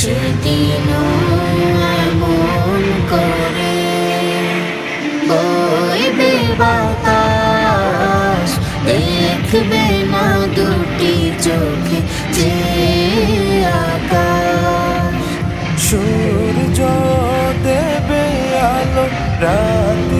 সেদিনও এমন করে। বইবে বাতাস, দেখবে না দুটি চোখে যে আকাশ। সূর্য দেবে আলো কালো